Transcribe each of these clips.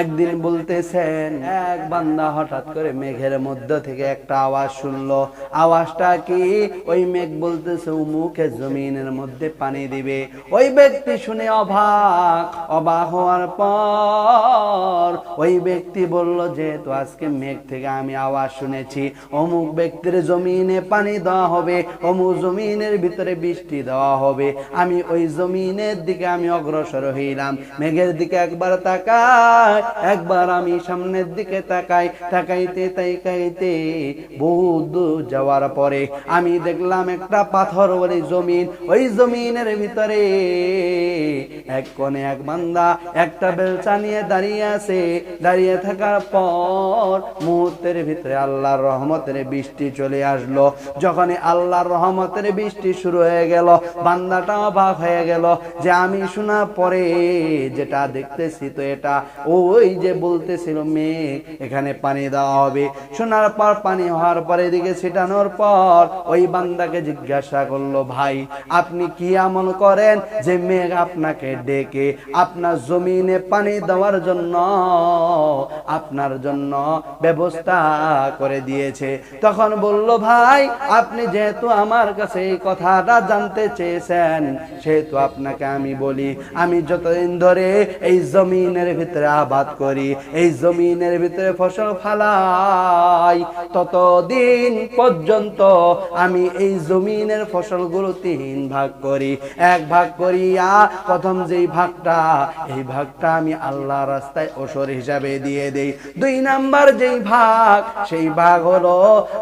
একদিন বলতেছেন, এক বান্দা হঠাৎ করে মেঘের মধ্য থেকে একটা আওয়াজ শুনলো। আওয়াজটা কি? ওই মেঘ বলতেছে জমিনের মধ্যে পানি দিবে। ওই ব্যক্তি শুনে অবাক। অবাক হওয়ার পর ওই ব্যক্তি বলল, যেহেতু আজকে মেঘ থেকে আমি আওয়াজ শুনেছি, অমুক ব্যক্তির জমিনে পানি দেওয়া হবে, অমুক জমিনের ভিতরে বৃষ্টি দেওয়া হবে। আমি ওই জমিনের দিকে আমি অগ্রসর হইলাম। মেঘের দিকে একবার তাকাই, একবার আমি সামনের দিকে তাকাই, তাকাইতে তাকাইতে বহু দূর যাওয়ার পরে আমি দেখলাম একটা পাথর বলে জমিন। ওই জমিনের ভিতরে এক কোণে এক বান্দা, একটা বেলচা নিয়ে দাঁড়িয়ে আছে। দাঁড়িয়ে থাকার পর মুহূর্তের ভিতরে আল্লাহর রহমতের বৃষ্টি চলে আসলো। যখন আল্লাহর রহমতের বৃষ্টি শুরু হয়ে গেল বান্দাটা অবাক হয়ে গেল যে আমি শোনার পরে যেটা দেখতেছি তো এটা ওই যে বলতেছিল মেঘ এখানে পানি দেওয়া হবে। শোনার পর পানি হওয়ার পরে এদিকে ছিটানোর পর ওই বান্দাকে জিজ্ঞাসা করল, ভাই, আপনি কি আমল করেন যে মেঘ আপনাকে ডেকে আপনার জমিনে পানি দেওয়ার জন্য, আপনার জন্য ব্যবস্থা করে দিয়েছে? তখন বলল, ভাই, আপনি যেহেতু আমার কাছে এই কথাটা জানতে চেয়েছেন, সেহেতু আপনাকে আমি বলি, আমি যতদিন ধরে এই জমিনের ভিতরে আবাদ করি, এই জমিনের ভিতরে ফসল ফালাই, ততদিন পর্যন্ত আমি এই জমিনের ফসলগুলো তিন ভাগ করি। এক ভাগ করিয়া প্রথম যেই ভাগটা, এই ভাগটা আমি আল্লাহ রাস্তায় ওসর হিসাবে দিয়ে দেই। দুই নাম্বার যেই ভাগ, সেই ভাগ হলো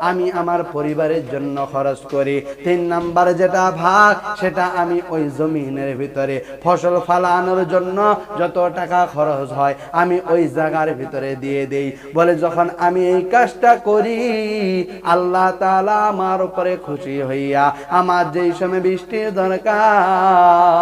আমি আমার পরিবারের জন্য খরচ করি। তিন নাম্বার যেটা ভাগ, সেটা আমি ওই জমিনের ভিতরে ফসল ফালানোর জন্য যত টাকা খরচ হয়, আমি ওই জায়গার ভিতরে দিয়ে দেই। বলে, যখন আমি এই কাজটা করি, আল্লাহ তালা আমার উপরে খুশি হইয়া আমার যেই সময় বৃষ্টির দরকার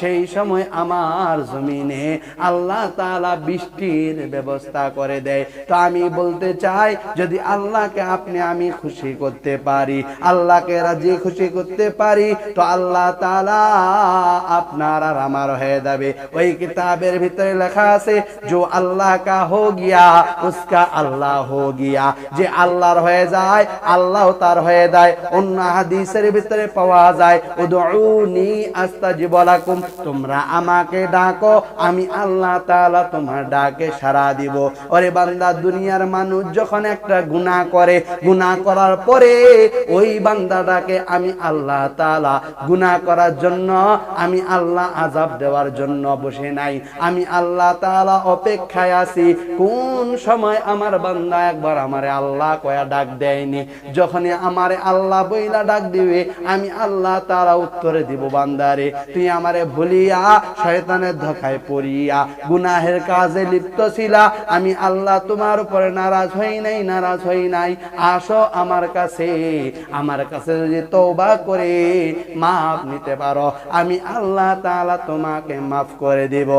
সেই সময় আমার জমিনে আল্লাহ তালা বৃষ্টির ব্যবস্থা করে দেয়। তো আমি বলতে চাই, যদি আল্লাহকে আপনি আমি খুশি করতে পারি, আল্লাহকে রাজি খুশি করতে পারি, তো আল্লাহ তালা আপনার আর আমার হয়ে যাবে। ওই কিতাবের ভিতরে লেখা আছে, যে আল্লাহ কা হো গিয়া, উসকা আল্লাহ হো গিয়া। যে আল্লাহর হয়ে যায়, আল্লাহ তার হয়ে যায়। অন্য হাদিসের ভিতরে পাওয়া যায় উদৌনি আস্তাজিবলা লাকুম তোমরা আমাকে ডাকো, আমি আল্লাহ তাআলা তোমার ডাকে সাড়া দিব। ওরে বান্দা, দুনিয়ার মানুষ যখন একটা গুনাহ করে, গুনাহ করার পরে ওই বান্দাটাকে আমি আল্লাহ তাআলা গুনাহ করার জন্য, আমি আল্লাহ আজাব দেওয়ার জন্য বসে নাই। আমি আল্লাহ তাআলা অপেক্ষায় আছি। কোন সময় আমার বান্দা একবার আমারে আল্লাহ কয়া ডাক দেয়নি? যখনই আমারে আল্লাহ বইলা ডাক দিবে, আমি আল্লাহ তাআলা উত্তরে দিব, বান্দারে, তুই আমারে ভুলিয়া শয়তানের ধোকায় পড়িয়া। গুনাহের কাজে লিপ্ত ছিলা। আমি আল্লাহ তোমার উপরে নারাজ হই নাই, নারাজ হই নাই। আসো আমার কাছে। আমার কাছে যদি তওবা করে, মাফ নিতে পারো। আমি আল্লাহ তাআলা তোমাকে মাফ করে দিব।